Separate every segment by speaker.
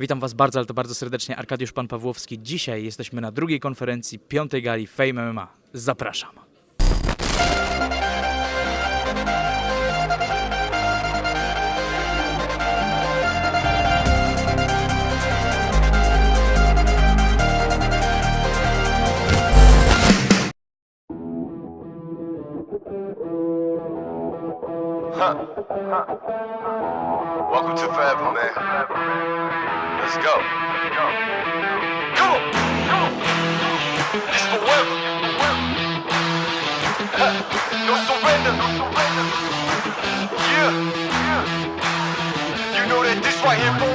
Speaker 1: Witam Was bardzo, ale to bardzo serdecznie. Arkadiusz Pan Pawłowski. Dzisiaj jesteśmy na drugiej konferencji piątej gali Fame MMA. Zapraszam.
Speaker 2: Welcome to Forever, man. Let's go. Go. Go. On. This forever. Huh. No surrender. No surrender. Yeah. Yeah. You know that this right here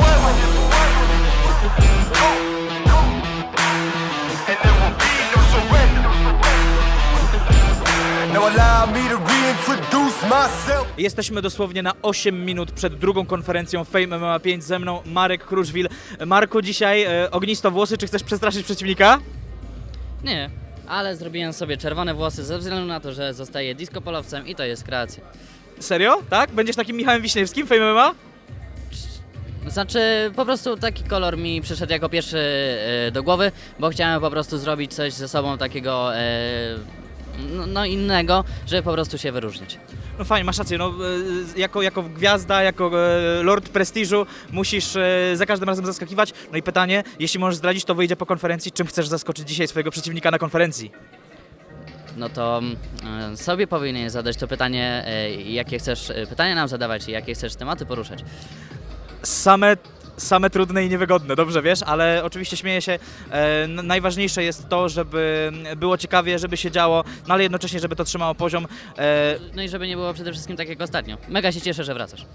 Speaker 1: Jesteśmy dosłownie na 8 minut przed drugą konferencją Fame MMA 5 ze mną Marek Kruszwil. Marku, dzisiaj e, ognisto włosy. Czy chcesz przestraszyć przeciwnika?
Speaker 3: Nie, ale zrobiłem sobie czerwone włosy ze względu na to, że zostaję disco-polowcem i to jest kreacja.
Speaker 1: Serio? Tak? Będziesz takim Michałem Wiśniewskim Fame MMA?
Speaker 3: Znaczy, po prostu taki kolor mi przyszedł jako pierwszy e, do głowy, bo chciałem po prostu zrobić coś ze sobą takiego e, no, no innego, żeby po prostu się wyróżnić.
Speaker 1: No fajnie, masz rację. No, e, jako, jako gwiazda, jako e, lord prestiżu musisz e, za każdym razem zaskakiwać. No i pytanie, jeśli możesz zdradzić, to wyjdzie po konferencji. Czym chcesz zaskoczyć dzisiaj swojego przeciwnika na konferencji?
Speaker 3: No to e, sobie powinien zadać to pytanie, e, jakie chcesz e, pytania nam zadawać i jakie chcesz tematy poruszać.
Speaker 1: same, same trudne i niewygodne, dobrze wiesz, ale oczywiście śmieję się. E, n- najważniejsze jest to, żeby było ciekawie, żeby się działo, no ale jednocześnie, żeby to trzymało poziom. E,
Speaker 3: No i żeby nie było przede wszystkim tak jak ostatnio. Mega się cieszę, że wracasz.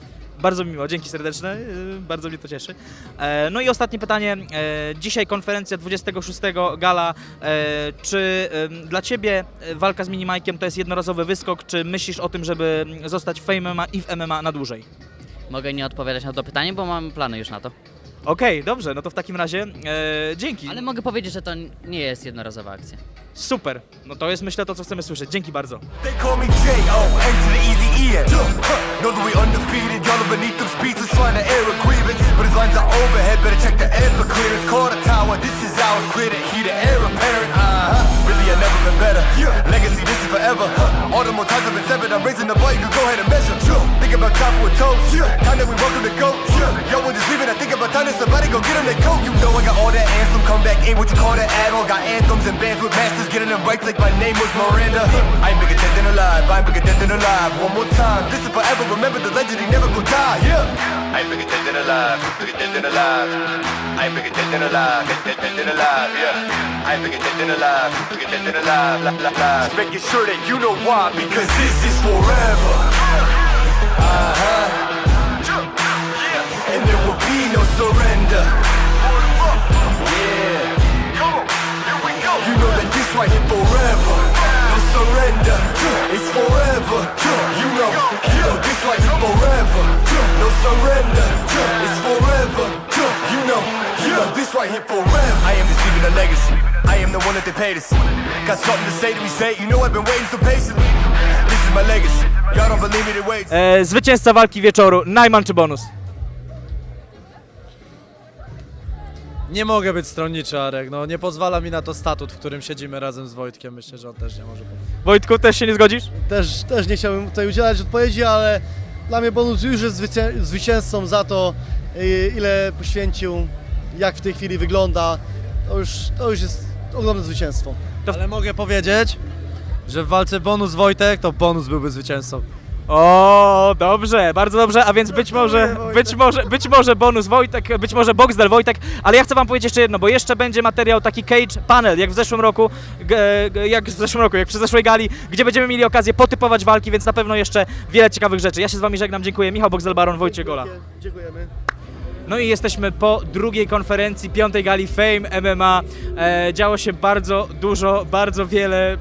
Speaker 1: bardzo mi miło, dzięki serdeczne, e, bardzo mnie to cieszy. E, no i ostatnie pytanie. E, dzisiaj konferencja 26 gala. E, czy em, dla Ciebie e, walka z Minimajkiem to jest jednorazowy wyskok, czy myślisz o tym, żeby zostać w Fame MMA i w MMA na dłużej?
Speaker 3: Mogę nie odpowiadać na to pytanie, bo mam plany już na to.
Speaker 1: Okej, dobrze, no to w takim razie e, dzięki.
Speaker 3: Ale mogę powiedzieć, że to nie jest jednorazowa akcja.
Speaker 1: Super, no to jest myślę to, co chcemy słyszeć. Dzięki bardzo.
Speaker 2: They call me J.O. To the easy E. Huh. Know that we undefeated. Y'all are beneath them speeches trying to air a grievance. But his lines are overhead. Better check the air for clearance. Call the tower. This is ours. Clear the heat. The air apparent. Uh huh. Really, I've never been better. Legacy, this is forever. Huh. All the more times I've been severed. I'm raising the bar. You can go ahead and time for a toast. Time that we welcome to go. Yo, we're just leaving. I think about time that somebody go get them their coat. You know I got all that anthem. Come back ain't what you call that add-on. Got anthems and bands with masters. Getting them right like my name was Miranda. I ain't bigger dead than alive. I ain't bigger dead than alive. One more time. This is forever. Remember the legend. He never gonna die. Yeah. I ain't bigger dead than alive. Bigger dead than alive. I ain't bigger dead than alive. Dead, dead, dead than alive. Yeah. I ain't bigger dead than alive. Bigger dead than alive. La, la, la. Just making sure that you know why. Because this is forever. Uh-huh. And there will be no surrender. Yeah. Here we go. You know that this right here forever. No surrender. It's forever. You know, this right here forever. No surrender. It's forever. You know, this right here forever. I am leaving a legacy. I am the one that they paid see. Got something to say to me, say. You know I've been waiting so patiently. This is my legacy.
Speaker 1: E, zwycięzca walki wieczoru, Najman czy bonus?
Speaker 4: Nie mogę być stronniczy, Arek. No, nie pozwala mi na to statut, w którym siedzimy razem z Wojtkiem. Myślę, że on też nie może.
Speaker 1: Wojtku, też się nie zgodzisz?
Speaker 5: Też, też nie chciałbym tutaj udzielać odpowiedzi, ale dla mnie bonus już jest zwycię- zwycięzcą za to, y, ile poświęcił, jak w tej chwili wygląda. To już, to już jest ogromne zwycięstwo.
Speaker 4: Ale mogę powiedzieć, że w walce bonus Wojtek, to bonus byłby zwycięzcą.
Speaker 1: O, dobrze, bardzo dobrze, a więc być może, być może, być może bonus Wojtek, być może Boxdel Wojtek, ale ja chcę wam powiedzieć jeszcze jedno, bo jeszcze będzie materiał taki cage panel, jak w zeszłym roku, g, g, jak w zeszłym roku, jak przy zeszłej gali, gdzie będziemy mieli okazję potypować walki, więc na pewno jeszcze wiele ciekawych rzeczy. Ja się z wami żegnam, dziękuję. Michał Boxdel Baron, Wojciech Gola.
Speaker 5: Dziękujemy.
Speaker 1: No i jesteśmy po drugiej konferencji piątej gali Fame MMA. E, działo się bardzo dużo, bardzo wiele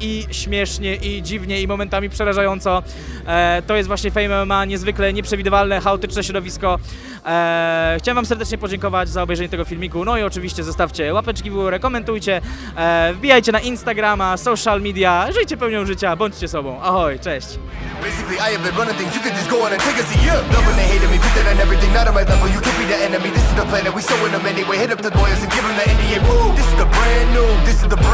Speaker 1: i śmiesznie, i dziwnie, i momentami przerażająco. E, to jest właśnie Fame MMA, niezwykle nieprzewidywalne, chaotyczne środowisko. E, chciałem Wam serdecznie podziękować za obejrzenie tego filmiku. No i oczywiście zostawcie łapeczki w górę, komentujcie, e, wbijajcie na Instagrama, social media, żyjcie pełnią życia, bądźcie sobą. Ahoj, cześć!
Speaker 2: Basically, I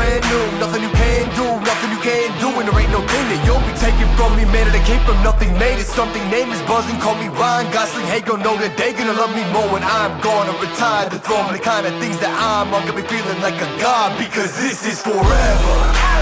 Speaker 2: brand new. Nothing you can do. Nothing you can't do. And there ain't no thing that you'll be taking from me. Man, that came from nothing. Made it something. Name is buzzing. Call me Ryan Gosling. Hey, gon' know that they gonna love me more when I'm gone or retire the throne. The kind of things that I'm on. Gonna be feeling like a god because this is forever.